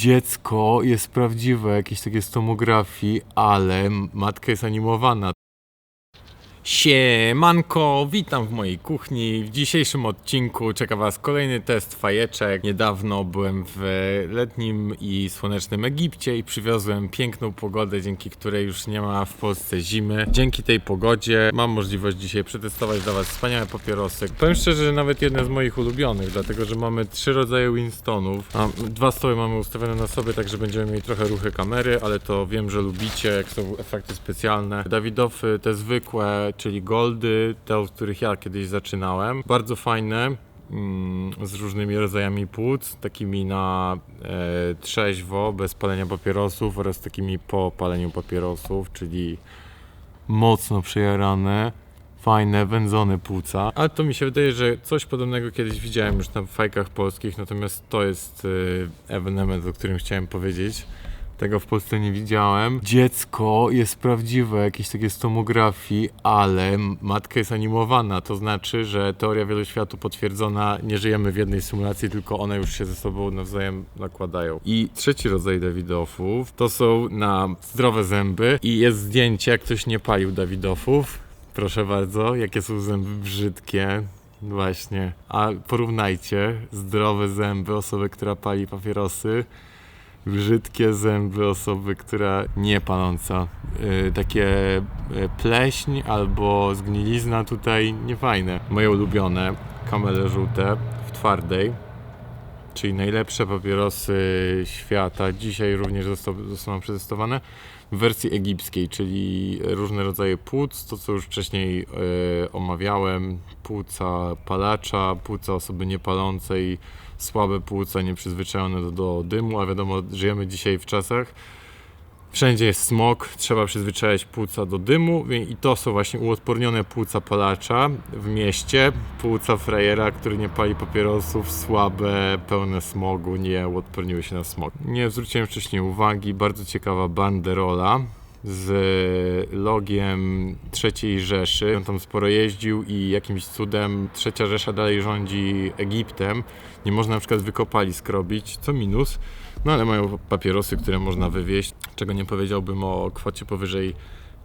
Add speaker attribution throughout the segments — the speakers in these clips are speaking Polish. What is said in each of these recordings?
Speaker 1: Dziecko jest prawdziwe, jakieś takie z tomografii, ale matka jest animowana. Siemanko, witam w mojej kuchni. W dzisiejszym odcinku czeka Was kolejny test fajeczek. Niedawno byłem w letnim i słonecznym Egipcie i przywiozłem piękną pogodę, dzięki której już nie ma w Polsce zimy. Dzięki tej pogodzie mam możliwość dzisiaj przetestować dla Was wspaniałe papierosy. Powiem szczerze, że nawet jedne z moich ulubionych, dlatego że mamy trzy rodzaje Winstonów. A dwa stoły mamy ustawione na sobie, także będziemy mieli trochę ruchy kamery, ale to wiem, że lubicie, jak są efekty specjalne. Dawidofy, te zwykłe, czyli goldy, te, od których ja kiedyś zaczynałem. Bardzo fajne. mm, Z różnymi rodzajami płuc, takimi na e, trzeźwo, bez palenia papierosów oraz takimi po paleniu papierosów, czyli mocno przejarane, fajne, wędzone płuca. Ale to mi się wydaje, że coś podobnego kiedyś widziałem już na fajkach polskich, natomiast to jest e, ewenement, o którym chciałem powiedzieć. Tego w Polsce nie widziałem. Dziecko jest prawdziwe, jakieś takie z tomografii, ale matka jest animowana. To znaczy, że teoria wieloświatu potwierdzona, nie żyjemy w jednej symulacji, tylko one już się ze sobą nawzajem nakładają. I trzeci rodzaj Dawidofów to są na zdrowe zęby i jest zdjęcie, jak ktoś nie palił Dawidofów. Proszę bardzo, jakie są zęby brzydkie. Właśnie. A porównajcie zdrowe zęby osoby, która pali papierosy brzydkie zęby osoby, która nie paląca. Yy, takie yy, pleśń albo zgnilizna tutaj niefajne. Moje ulubione kamele żółte w twardej, czyli najlepsze papierosy świata. Dzisiaj również zostaną przetestowane w wersji egipskiej, czyli różne rodzaje płuc, to co już wcześniej yy, omawiałem, płuca palacza, płuca osoby niepalącej, słabe płuca nieprzyzwyczajone do, do dymu, a wiadomo, żyjemy dzisiaj w czasach, wszędzie jest smog, trzeba przyzwyczajać płuca do dymu i to są właśnie uodpornione płuca palacza w mieście, płuca frajera, który nie pali papierosów, słabe, pełne smogu, nie uodporniły się na smog. Nie zwróciłem wcześniej uwagi, bardzo ciekawa banderola z logiem III Rzeszy. On tam sporo jeździł i jakimś cudem trzecia Rzesza dalej rządzi Egiptem. Nie można na przykład wykopalisk robić, co minus. No ale mają papierosy, które można wywieźć, czego nie powiedziałbym o kwocie powyżej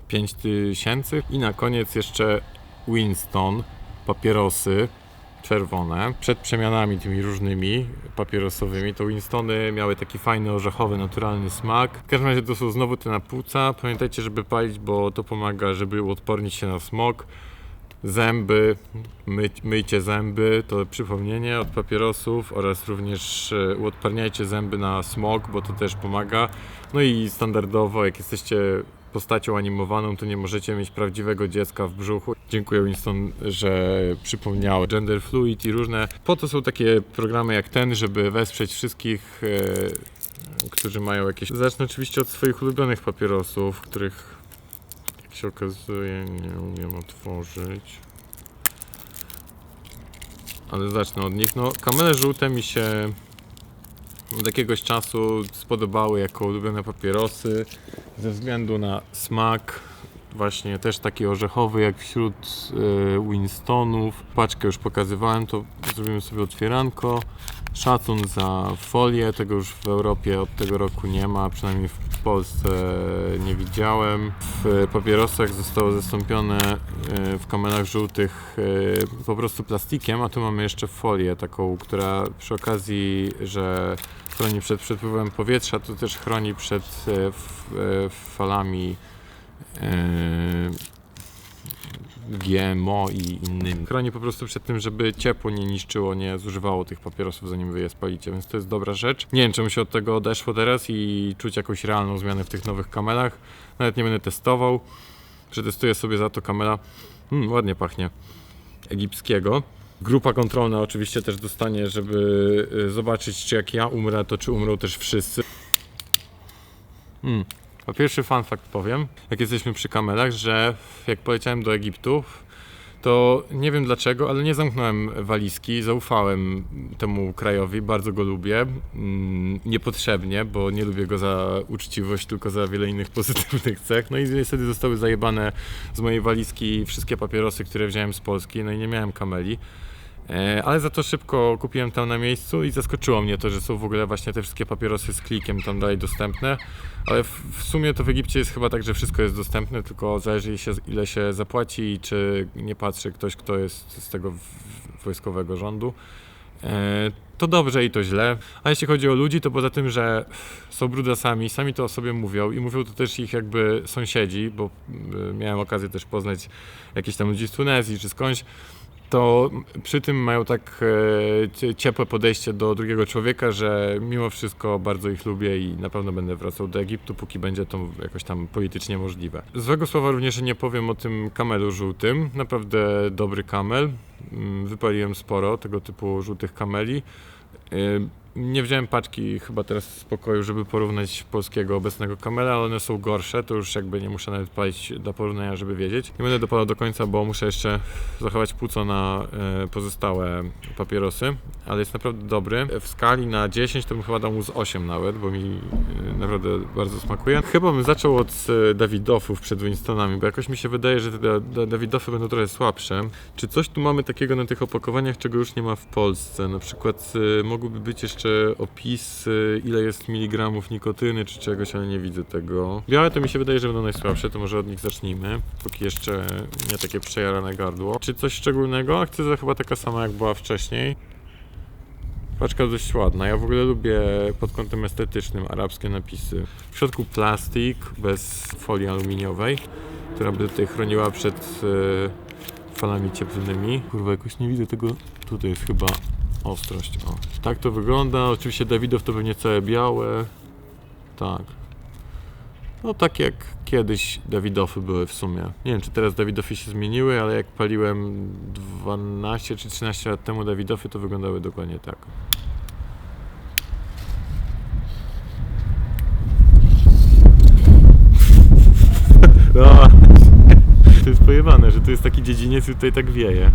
Speaker 1: 5000. I na koniec jeszcze Winston, papierosy czerwone. Przed przemianami tymi różnymi papierosowymi, to Winstony miały taki fajny, orzechowy, naturalny smak. W każdym razie to są znowu te na płuca. Pamiętajcie, żeby palić, bo to pomaga, żeby uodpornić się na smog. Zęby, my, myjcie zęby, to przypomnienie od papierosów oraz również e, uodparniajcie zęby na smog, bo to też pomaga. No i standardowo, jak jesteście postacią animowaną, to nie możecie mieć prawdziwego dziecka w brzuchu. Dziękuję Winston, że przypomniał gender fluid i różne. Po to są takie programy jak ten, żeby wesprzeć wszystkich, e, którzy mają jakieś... Zacznę oczywiście od swoich ulubionych papierosów, których jak się okazuje nie umiem otworzyć. Ale zacznę od nich. No, kamele żółte mi się od jakiegoś czasu spodobały jako ulubione papierosy ze względu na smak. Właśnie też taki orzechowy jak wśród e, Winstonów. Paczkę już pokazywałem, to zrobimy sobie otwieranko. Szacun za folię, tego już w Europie od tego roku nie ma, przynajmniej w Polsce nie widziałem. W papierosach zostało zastąpione e, w kamelach żółtych e, po prostu plastikiem, a tu mamy jeszcze folię taką, która przy okazji, że chroni przed przepływem powietrza, to też chroni przed e, falami GMO i innymi. Chroni po prostu przed tym, żeby ciepło nie niszczyło, nie zużywało tych papierosów, zanim wy je spalicie, więc to jest dobra rzecz. Nie wiem, czemu się od tego odeszło teraz i czuć jakąś realną zmianę w tych nowych kamelach. Nawet nie będę testował. Przetestuję sobie za to kamela. Mm, ładnie pachnie. Egipskiego. Grupa kontrolna oczywiście też dostanie, żeby y, zobaczyć, czy jak ja umrę, to czy umrą też wszyscy. Mm. Po pierwszy fun fact powiem, jak jesteśmy przy kamelach, że jak poleciałem do Egiptu, to nie wiem dlaczego, ale nie zamknąłem walizki, zaufałem temu krajowi, bardzo go lubię. Mm, Niepotrzebnie, bo nie lubię go za uczciwość, tylko za wiele innych pozytywnych cech. No i niestety zostały zajebane z mojej walizki wszystkie papierosy, które wziąłem z Polski, no i nie miałem kameli. E, ale za to szybko kupiłem tam na miejscu i zaskoczyło mnie to, że są w ogóle właśnie te wszystkie papierosy z klikiem tam dalej dostępne. Ale w, w sumie to w Egipcie jest chyba tak, że wszystko jest dostępne, tylko zależy się, ile się zapłaci i czy nie patrzy ktoś, kto jest z tego wojskowego rządu. E, to dobrze i to źle. A jeśli chodzi o ludzi, to poza tym, że są brudasami, sami to o sobie mówią i mówią to też ich jakby sąsiedzi, bo miałem okazję też poznać jakieś tam ludzi z Tunezji czy skądś, to przy tym mają tak e, cie- ciepłe podejście do drugiego człowieka, że mimo wszystko bardzo ich lubię i na pewno będę wracał do Egiptu, póki będzie to jakoś tam politycznie możliwe. Złego słowa również nie powiem o tym kamelu żółtym. Naprawdę dobry kamel. Mm, Wypaliłem sporo tego typu żółtych kameli. Nie wziąłem paczki chyba teraz z pokoju, żeby porównać polskiego obecnego kamela, ale one są gorsze, to już jakby nie muszę nawet palić dla porównania, żeby wiedzieć. Nie będę dopalał do końca, bo muszę jeszcze zachować płuco na e, pozostałe papierosy, ale jest naprawdę dobry. W skali na 10 to bym chyba dał mu z 8 nawet, bo mi e, naprawdę bardzo smakuje. Chyba bym zaczął od e, Davidofów przed Winstonami, bo jakoś mi się wydaje, że te da- da- Davidofy będą trochę słabsze. Czy coś tu mamy takiego na tych opakowaniach, czego już nie ma w Polsce? Na przykład e, mogłyby być jeszcze opisy, ile jest miligramów nikotyny czy czegoś, ale nie widzę tego. Białe to mi się wydaje, że będą najsłabsze, to może od nich zacznijmy, póki jeszcze nie takie przejarane gardło. Czy coś szczególnego? Akcyza chyba taka sama jak była wcześniej. Paczka dość ładna. Ja w ogóle lubię pod kątem estetycznym arabskie napisy. W środku plastik bez folii aluminiowej, która by tutaj chroniła przed e, falami cieplnymi. Kurwa, jakoś nie widzę tego. Tutaj jest chyba ostrość. O. Tak to wygląda. Oczywiście Dawidow to pewnie całe białe. Tak. No tak jak kiedyś Dawidofy były w sumie. Nie wiem, czy teraz Dawidofy się zmieniły, ale jak paliłem 12 czy 13 lat temu Dawidofy, to wyglądały dokładnie tak. No, to jest pojebane, że to jest taki dziedziniec i tutaj tak wieje.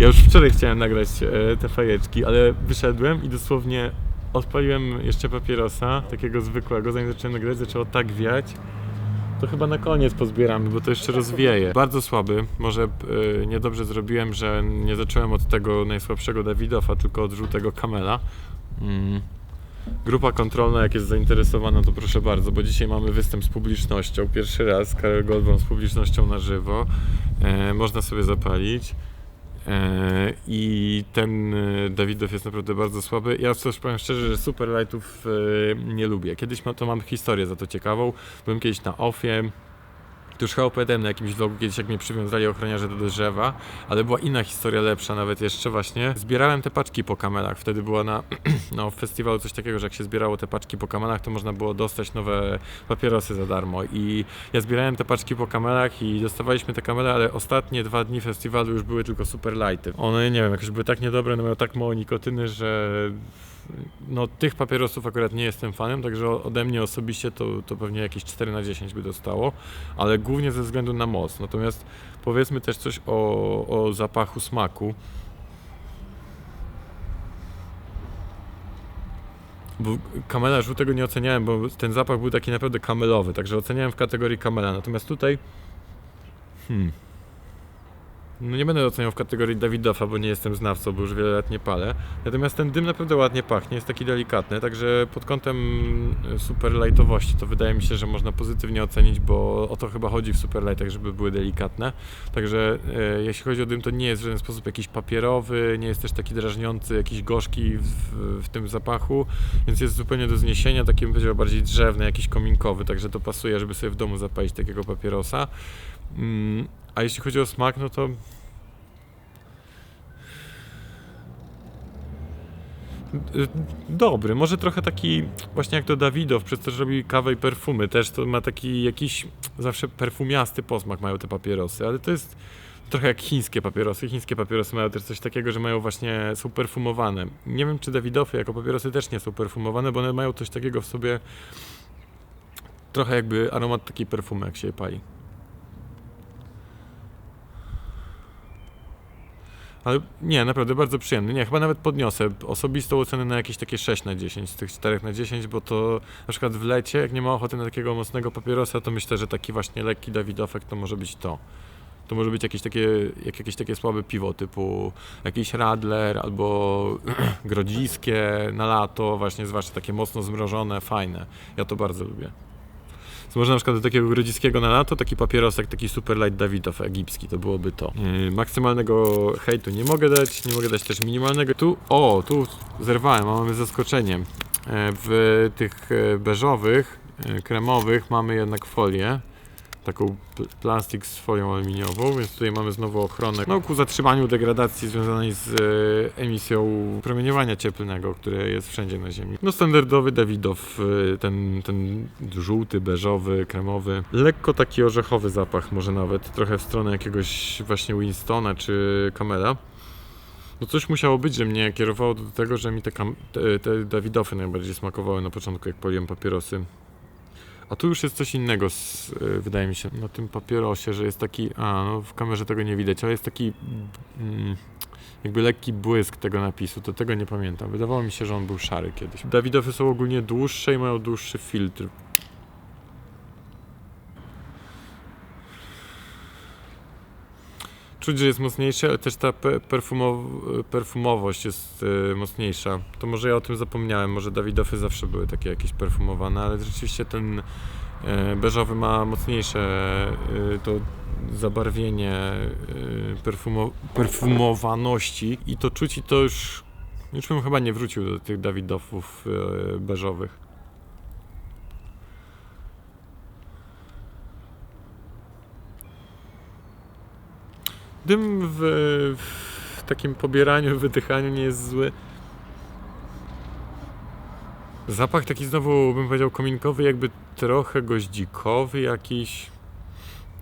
Speaker 1: Ja już wczoraj chciałem nagrać e, te fajeczki, ale wyszedłem i dosłownie odpaliłem jeszcze papierosa, takiego zwykłego, zanim zacząłem nagrywać, zaczęło tak wiać. To chyba na koniec pozbieramy, bo to jeszcze rozwieje. Bardzo słaby. Może e, niedobrze zrobiłem, że nie zacząłem od tego najsłabszego Dawidowa, tylko od żółtego Kamela. Mm. Grupa kontrolna, jak jest zainteresowana, to proszę bardzo, bo dzisiaj mamy występ z publicznością. Pierwszy raz Karol Goldbaum z publicznością na żywo. E, można sobie zapalić. E, I ten e, Dawidow jest naprawdę bardzo słaby. Ja też powiem szczerze, że super lightów e, nie lubię. Kiedyś to mam historię za to ciekawą. Byłem kiedyś na OFie. To już chyba na jakimś vlogu kiedyś, jak mnie przywiązali ochroniarze do drzewa, ale była inna historia, lepsza nawet jeszcze właśnie. Zbierałem te paczki po kamelach. Wtedy była na no, festiwalu coś takiego, że jak się zbierało te paczki po kamelach, to można było dostać nowe papierosy za darmo. I ja zbierałem te paczki po kamelach i dostawaliśmy te kamele, ale ostatnie dwa dni festiwalu już były tylko super lighty. One, nie wiem, jakoś były tak niedobre, one miały tak mało nikotyny, że no tych papierosów akurat nie jestem fanem, także ode mnie osobiście to, to pewnie jakieś 4 na 10 by dostało, ale głównie ze względu na moc. Natomiast powiedzmy też coś o, o zapachu smaku. Bo kamela żółtego nie oceniałem, bo ten zapach był taki naprawdę kamelowy, także oceniałem w kategorii kamela. Natomiast tutaj. Hmm. No nie będę oceniał w kategorii Dawidowa, bo nie jestem znawcą, bo już wiele lat nie palę. Natomiast ten dym naprawdę ładnie pachnie, jest taki delikatny, także pod kątem e, super lightowości to wydaje mi się, że można pozytywnie ocenić, bo o to chyba chodzi w super lightach, żeby były delikatne. Także e, jeśli chodzi o dym, to nie jest w żaden sposób jakiś papierowy, nie jest też taki drażniący, jakiś gorzki w, w tym zapachu, więc jest zupełnie do zniesienia, taki bym powiedział bardziej drzewny, jakiś kominkowy, także to pasuje, żeby sobie w domu zapalić takiego papierosa. Mm, a jeśli chodzi o smak, no to Dobry, może trochę taki właśnie jak to Dawidow, przez to, że robi kawę i perfumy, też to ma taki jakiś zawsze perfumiasty posmak mają te papierosy, ale to jest trochę jak chińskie papierosy. Chińskie papierosy mają też coś takiego, że mają właśnie, są perfumowane. Nie wiem, czy Dawidowy jako papierosy też nie są perfumowane, bo one mają coś takiego w sobie, trochę jakby aromat takiej perfumy, jak się je pali. Ale nie, naprawdę bardzo przyjemny. Nie, chyba nawet podniosę osobistą ocenę na jakieś takie 6 na 10 z tych 4 na 10, bo to na przykład w lecie, jak nie ma ochoty na takiego mocnego papierosa, to myślę, że taki właśnie lekki Dawidofek to może być to. To może być jakieś takie, jak jakieś takie słabe piwo typu jakiś Radler albo grodziskie na lato, właśnie zwłaszcza takie mocno zmrożone, fajne. Ja to bardzo lubię. Można na przykład do takiego grodziskiego na lato, taki papierosek, taki super light Dawidow egipski, to byłoby to. Yy, maksymalnego hejtu nie mogę dać, nie mogę dać też minimalnego. Tu, o, tu zerwałem, a mamy zaskoczenie. E, W tych e, beżowych, e, kremowych mamy jednak folię. Taką pl- plastik folią aluminiową, więc tutaj mamy znowu ochronę. No ku zatrzymaniu degradacji związanej z e, emisją promieniowania cieplnego, które jest wszędzie na Ziemi. No standardowy Dawidow, e, ten, ten żółty, beżowy, kremowy. Lekko taki orzechowy zapach, może nawet trochę w stronę jakiegoś właśnie Winstona czy Camela. No coś musiało być, że mnie kierowało do tego, że mi te, te, te najbardziej smakowały na początku, jak paliłem papierosy. A tu już jest coś innego, z, y, wydaje mi się, na tym papierosie, że jest taki, a no w kamerze tego nie widać, ale jest taki mm, jakby lekki błysk tego napisu, to tego nie pamiętam. Wydawało mi się, że on był szary kiedyś. Dawidofy są ogólnie dłuższe i mają dłuższy filtr. Czuć, że jest mocniejszy, ale też ta pe- perfumow- perfumowość jest y, mocniejsza. To może ja o tym zapomniałem, może Dawidofy zawsze były takie jakieś perfumowane, ale rzeczywiście ten y, beżowy ma mocniejsze y, to zabarwienie perfumo- perfumowaności i to czuć i to już, już bym chyba nie wrócił do tych Dawidofów beżowych. Dym w, w takim pobieraniu, wydychaniu nie jest zły. Zapach taki znowu bym powiedział kominkowy, jakby trochę goździkowy jakiś.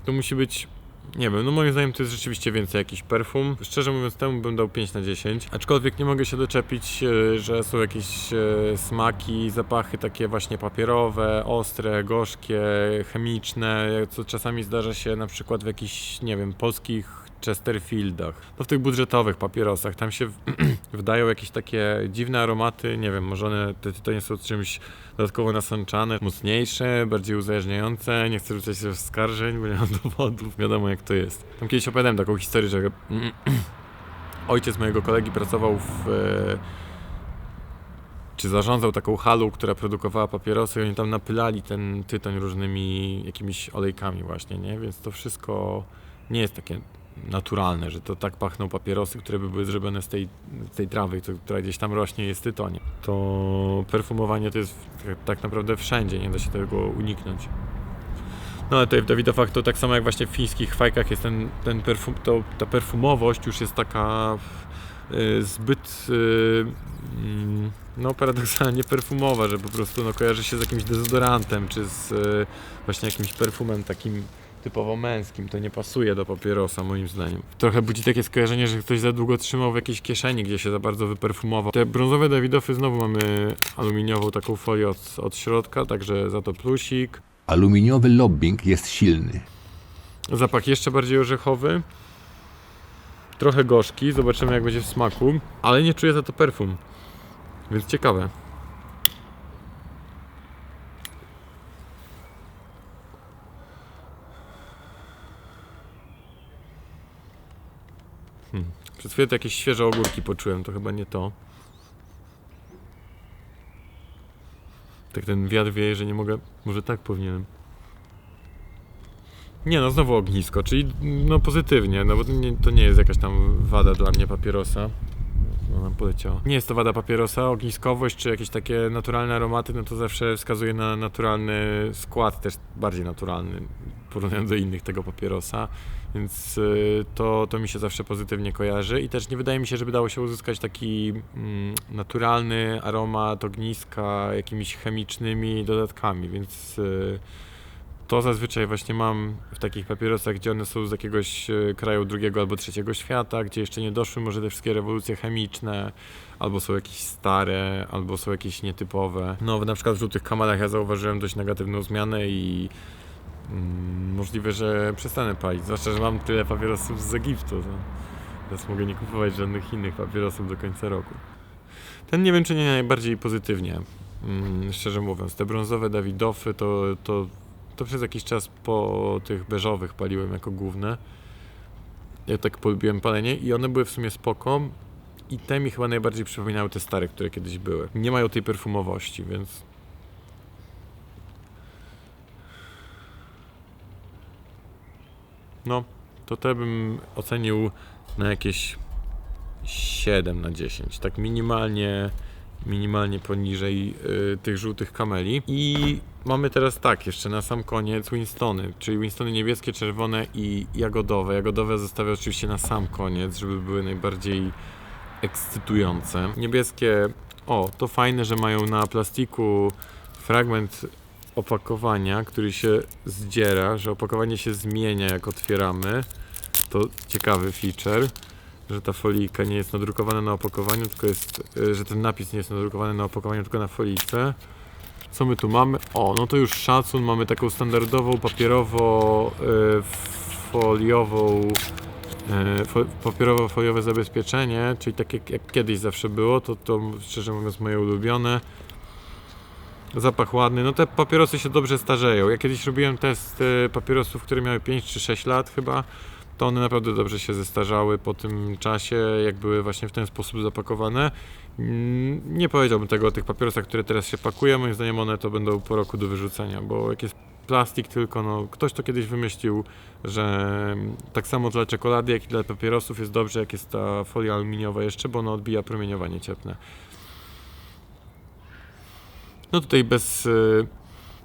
Speaker 1: To musi być, nie wiem, no moim zdaniem to jest rzeczywiście więcej jakiś perfum. Szczerze mówiąc temu bym dał 5 na 10. Aczkolwiek nie mogę się doczepić, e, że są jakieś e, smaki, zapachy takie właśnie papierowe, ostre, gorzkie, chemiczne, co czasami zdarza się na przykład w jakichś, nie wiem, polskich Chesterfieldach. No w tych budżetowych papierosach, tam się wydają jakieś takie dziwne aromaty, nie wiem, może one te tytonie są czymś dodatkowo nasączane, mocniejsze, bardziej uzależniające, nie chcę rzucać się w skarżeń, bo nie mam dowodów, wiadomo jak to jest. Tam kiedyś opowiadałem taką historię, że ojciec mojego kolegi pracował w... e, czy zarządzał taką halą, która produkowała papierosy i oni tam napylali ten tytoń różnymi jakimiś olejkami właśnie, nie? Więc to wszystko nie jest takie naturalne, że to tak pachną papierosy, które by były zrobione z tej, z tej trawy, która gdzieś tam rośnie jest tytonie. To perfumowanie to jest tak naprawdę wszędzie, nie da się tego uniknąć. No ale tutaj w Dawidowach to tak samo jak właśnie w fińskich fajkach jest ten, ten perfum, to, ta perfumowość już jest taka y, zbyt y, mm, no paradoksalnie perfumowa, że po prostu no, kojarzy się z jakimś dezodorantem, czy z y, właśnie jakimś perfumem takim typowo męskim, to nie pasuje do papierosa moim zdaniem. Trochę budzi takie skojarzenie, że ktoś za długo trzymał w jakiejś kieszeni, gdzie się za bardzo wyperfumował. Te brązowe Dawidofy znowu mamy aluminiową taką folię od, od środka, także za to plusik.
Speaker 2: Aluminiowy lobbing jest silny.
Speaker 1: Zapach jeszcze bardziej orzechowy. Trochę gorzki, zobaczymy jak będzie w smaku, ale nie czuję za to perfum. Więc ciekawe. Przez chwilę to jakieś świeże ogórki poczułem, to chyba nie to. Tak ten wiatr wieje, że nie mogę. Może tak powinienem. Nie no, znowu ognisko, czyli no pozytywnie, no bo to nie, to nie jest jakaś tam wada dla mnie papierosa. No nam poleciało. Nie jest to wada papierosa, ogniskowość czy jakieś takie naturalne aromaty, no to zawsze wskazuje na naturalny skład, też bardziej naturalny, porównując do innych tego papierosa, więc y, to, to mi się zawsze pozytywnie kojarzy i też nie wydaje mi się, żeby dało się uzyskać taki mm, naturalny aromat ogniska jakimiś chemicznymi dodatkami, więc y, to zazwyczaj właśnie mam w takich papierosach, gdzie one są z jakiegoś e, kraju drugiego albo trzeciego świata, gdzie jeszcze nie doszły może te wszystkie rewolucje chemiczne, albo są jakieś stare, albo są jakieś nietypowe. No, na przykład w żółtych kamalach ja zauważyłem dość negatywną zmianę i mm, możliwe, że przestanę palić, zwłaszcza, że mam tyle papierosów z Egiptu, to teraz mogę nie kupować żadnych innych papierosów do końca roku. Ten nie wiem, czy nie najbardziej pozytywnie, mm, szczerze mówiąc. Te brązowe Dawidofy to, to to przez jakiś czas po tych beżowych paliłem jako główne. Ja tak polubiłem palenie i one były w sumie spoko. I te mi chyba najbardziej przypominały te stare, które kiedyś były. Nie mają tej perfumowości, więc No, to te bym ocenił na jakieś 7 na 10. Tak minimalnie, minimalnie poniżej y, tych żółtych kameli. I mamy teraz tak, jeszcze na sam koniec Winstony, czyli Winstony niebieskie, czerwone i jagodowe. Jagodowe zostawię oczywiście na sam koniec, żeby były najbardziej ekscytujące. Niebieskie, o, to fajne, że mają na plastiku fragment opakowania, który się zdziera, że opakowanie się zmienia jak otwieramy. To ciekawy feature, że ta folijka nie jest nadrukowana na opakowaniu, tylko jest, y, że ten napis nie jest nadrukowany na opakowaniu, tylko na folijce. Co my tu mamy? O, no to już szacun, mamy taką standardową papierowo y, foliową fo, papierowo-foliowe zabezpieczenie, czyli tak jak, jak kiedyś zawsze było, to, to szczerze mówiąc moje ulubione. Zapach ładny. No te papierosy się dobrze starzeją. Ja kiedyś robiłem test papierosów, które miały 5 czy 6 lat chyba. To one naprawdę dobrze się zestarzały po tym czasie, jak były właśnie w ten sposób zapakowane. Mm, Nie powiedziałbym tego o tych papierosach, które teraz się pakują. Moim zdaniem one to będą po roku do wyrzucenia, bo jak jest plastik tylko, no ktoś to kiedyś wymyślił, że tak samo dla czekolady, jak i dla papierosów jest dobrze, jak jest ta folia aluminiowa jeszcze, bo ona odbija promieniowanie cieplne. No tutaj bez y,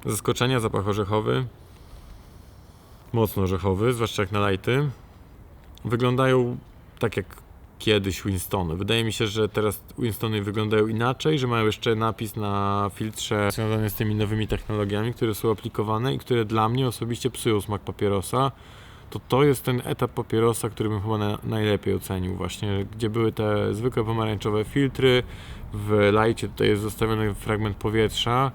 Speaker 1: zaskoczenia zapach orzechowy. Mocno orzechowy, zwłaszcza jak na lighty. Wyglądają tak jak kiedyś Winstony. Wydaje mi się, że teraz Winstony wyglądają inaczej, że mają jeszcze napis na filtrze związany z tymi nowymi technologiami, które są aplikowane i które dla mnie osobiście psują smak papierosa. To to jest ten etap papierosa, który bym chyba na, najlepiej ocenił właśnie, gdzie były te zwykłe pomarańczowe filtry, w lajcie tutaj jest zostawiony fragment powietrza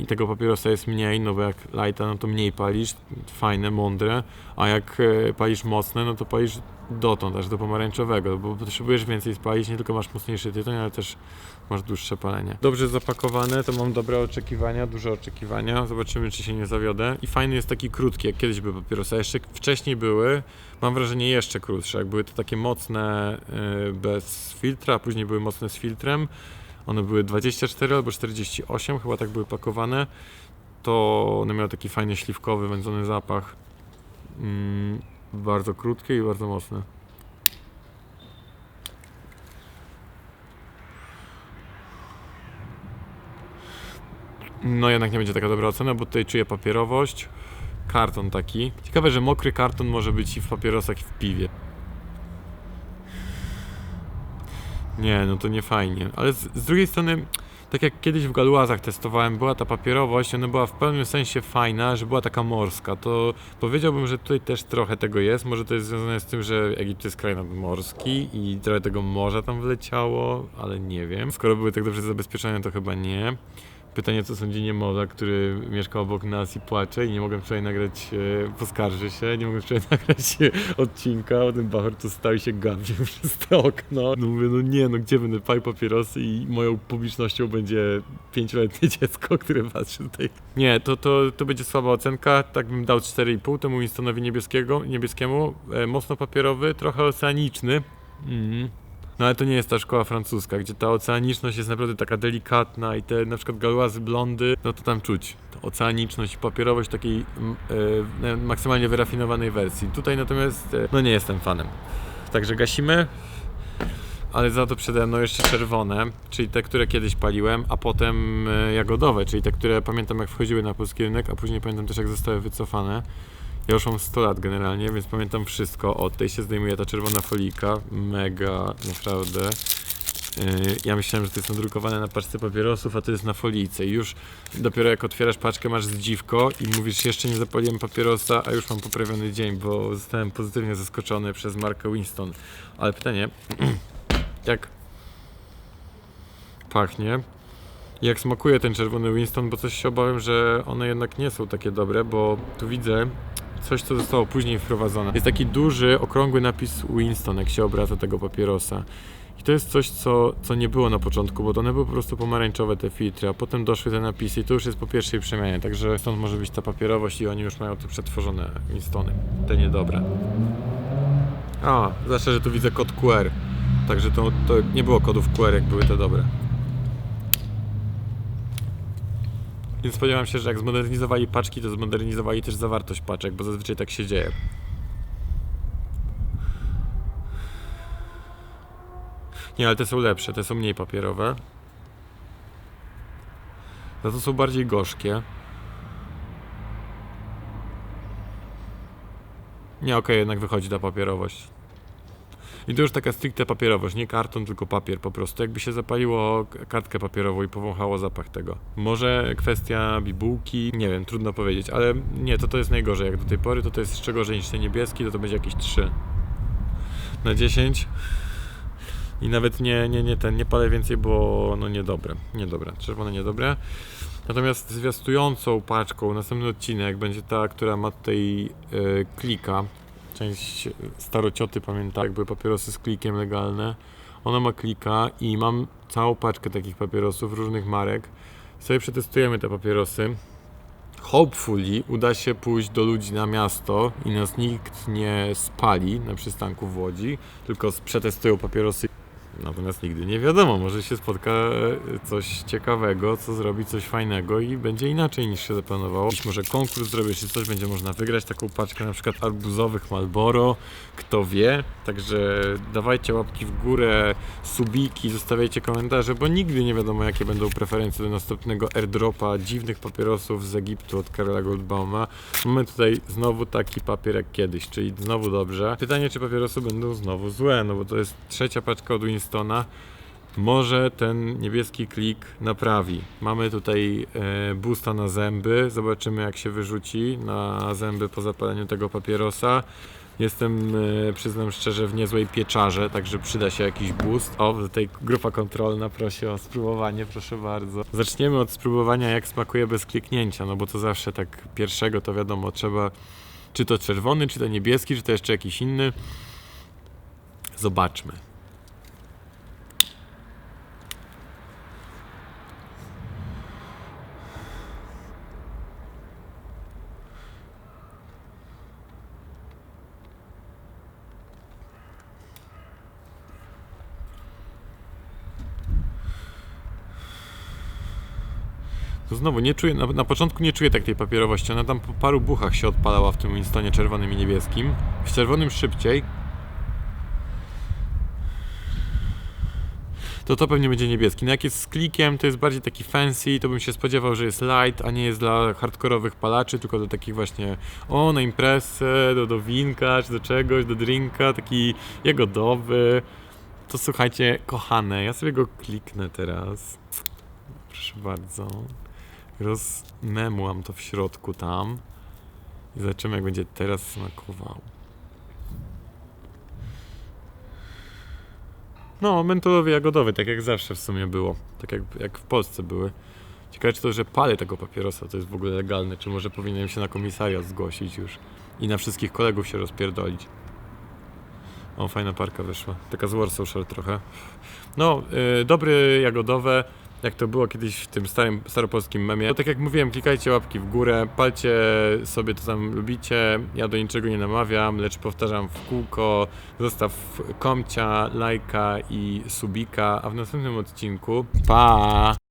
Speaker 1: i tego papierosa jest mniej, no bo jak lajta, no to mniej palisz, fajne, mądre, a jak e, palisz mocne, no to palisz dotąd, aż do pomarańczowego, bo potrzebujesz więcej spalić, nie tylko masz mocniejszy tytoń, ale też masz dłuższe palenie. Dobrze zapakowane, to mam dobre oczekiwania, duże oczekiwania, zobaczymy czy się nie zawiodę. I fajny jest taki krótki, jak kiedyś były papierosy, a jeszcze wcześniej były, mam wrażenie jeszcze krótsze, jak były to takie mocne y, bez filtra, a później były mocne z filtrem, one były 24 albo 48, chyba tak były pakowane, to one miały taki fajny śliwkowy, wędzony zapach. Mm, bardzo krótkie i bardzo mocne. No jednak nie będzie taka dobra ocena, bo tutaj czuję papierowość. Karton taki. Ciekawe, że mokry karton może być i w papierosach, i w piwie. Nie, no to nie fajnie. Ale z, z drugiej strony, tak jak kiedyś w Galuazach testowałem, była ta papierowość, ona była w pewnym sensie fajna, że była taka morska. To powiedziałbym, że tutaj też trochę tego jest. Może to jest związane z tym, że Egipt jest kraj nadmorski i trochę tego morza tam wleciało, ale nie wiem. Skoro były tak dobrze zabezpieczone, to chyba nie. Pytanie, co sądzi Niemola, który mieszka obok nas i płacze i nie mogłem wczoraj nagrać, e, poskarży się, nie mogłem wczoraj nagrać e, odcinka, o tym Bachor tu stał i się gapił przez to okno. No mówię, no nie, no gdzie będę palił papierosy i moją publicznością będzie pięcioletnie dziecko, które patrzy tutaj. Nie, to, to, to będzie słaba ocenka, tak bym dał 4,5 temu Winstonowi niebieskiego, niebieskiemu, e, mocno papierowy, trochę oceaniczny. Mhm. No ale to nie jest ta szkoła francuska, gdzie ta oceaniczność jest naprawdę taka delikatna i te na przykład galuazy blondy, no to tam czuć. Oceaniczność papierowość takiej mm, e, maksymalnie wyrafinowanej wersji. Tutaj natomiast e, no nie jestem fanem. Także gasimy. Ale za to przede mną jeszcze czerwone, czyli te, które kiedyś paliłem, a potem e, jagodowe, czyli te, które pamiętam jak wchodziły na polski rynek, a później pamiętam też jak zostały wycofane. Ja już mam 100 lat generalnie, więc pamiętam wszystko. O, tutaj się zdejmuje ta czerwona folika. Mega, naprawdę. Yy, Ja myślałem, że to jest nadrukowane na paczce papierosów, a to jest na folijce. I już dopiero jak otwierasz paczkę, masz zdziwko i mówisz, jeszcze nie zapaliłem papierosa, a już mam poprawiony dzień, bo zostałem pozytywnie zaskoczony przez markę Winston. Ale pytanie, jak pachnie? Jak smakuje ten czerwony Winston, bo coś się obawiam, że one jednak nie są takie dobre, bo tu widzę coś, co zostało później wprowadzone. Jest taki duży, okrągły napis Winston, jak się obraca tego papierosa. I to jest coś, co, co nie było na początku, bo one były po prostu pomarańczowe te filtry, a potem doszły te napisy i to już jest po pierwszej przemianie, także stąd może być ta papierowość i oni już mają tu przetworzone Winstony, te niedobre. A, zwłaszcza, że tu widzę kod QR. Także to, to nie było kodów QR, jak były te dobre. Więc spodziewam się, że jak zmodernizowali paczki, to zmodernizowali też zawartość paczek, bo zazwyczaj tak się dzieje. Nie, ale te są lepsze, te są mniej papierowe. Za to są bardziej gorzkie. Nie, okej, jednak wychodzi ta papierowość. I to już taka stricte papierowość, nie karton, tylko papier po prostu. Jakby się zapaliło kartkę papierową i powąchało zapach tego. Może kwestia bibułki, nie wiem, trudno powiedzieć, ale nie, to to jest najgorzej. Jak do tej pory, to to jest jeszcze gorzej niż niebieski, to to będzie jakieś 3 na 10. I nawet nie, nie, nie ten, nie palę więcej, bo no niedobre, niedobre, czerwone niedobre. Natomiast zwiastującą paczką, następny odcinek będzie ta, która ma tutaj e, klika. Część starocioty pamięta, jak były papierosy z klikiem legalne. Ona ma klika i mam całą paczkę takich papierosów różnych marek. Sobie przetestujemy te papierosy. Hopefully uda się pójść do ludzi na miasto i nas nikt nie spali na przystanku w Łodzi, tylko przetestują papierosy. Natomiast nigdy nie wiadomo, może się spotka e, coś ciekawego, co zrobi coś fajnego i będzie inaczej niż się zaplanowało. Jakiś może konkurs zrobię, czy coś będzie można wygrać, taką paczkę na przykład arbuzowych Malboro, kto wie. Także dawajcie łapki w górę, subiki, zostawiajcie komentarze, bo nigdy nie wiadomo jakie będą preferencje do następnego airdropa dziwnych papierosów z Egiptu od Karola Goldbauma. Mamy tutaj znowu taki papier jak kiedyś, czyli znowu dobrze. Pytanie, czy papierosy będą znowu złe, no bo to jest trzecia paczka od Może ten niebieski klik naprawi. Mamy tutaj e, boosta na zęby. Zobaczymy, jak się wyrzuci na zęby po zapaleniu tego papierosa. Jestem, e, przyznam szczerze, w niezłej pieczarze, także przyda się jakiś boost. O, tutaj grupa kontrolna prosi o spróbowanie, proszę bardzo. Zaczniemy od spróbowania, jak smakuje bez kliknięcia, no bo to zawsze tak pierwszego to wiadomo, trzeba czy to czerwony, czy to niebieski, czy to jeszcze jakiś inny. Zobaczmy. To znowu nie czuję, na, na początku nie czuję tak tej papierowości. Ona tam po paru buchach się odpalała w tym Winstonie czerwonym i niebieskim. W czerwonym szybciej. To to pewnie będzie niebieski. No jak jest z klikiem, to jest bardziej taki fancy, to bym się spodziewał, że jest light, a nie jest dla hardkorowych palaczy, tylko do takich właśnie, o, na imprezę, do, do winka, czy do czegoś, do drinka, taki jagodowy. To słuchajcie, kochane, ja sobie go kliknę teraz. Proszę bardzo. Rozmemłam to w środku tam. I zobaczymy, jak będzie teraz smakował. No, mentolowy jagodowy, tak jak zawsze w sumie było. Tak jak, jak w Polsce były. Ciekawe, czy to, że palę tego papierosa, to jest w ogóle legalne, czy może powinienem się na komisariat zgłosić już i na wszystkich kolegów się rozpierdolić. O, fajna parka wyszła. Taka z Warsaw trochę. No, yy, dobry jagodowe, jak to było kiedyś w tym starym, staropolskim memie. No, tak jak mówiłem, klikajcie łapki w górę, palcie sobie to tam lubicie. Ja do niczego nie namawiam, lecz powtarzam w kółko. Zostaw komcia, lajka i subika, a w następnym odcinku pa!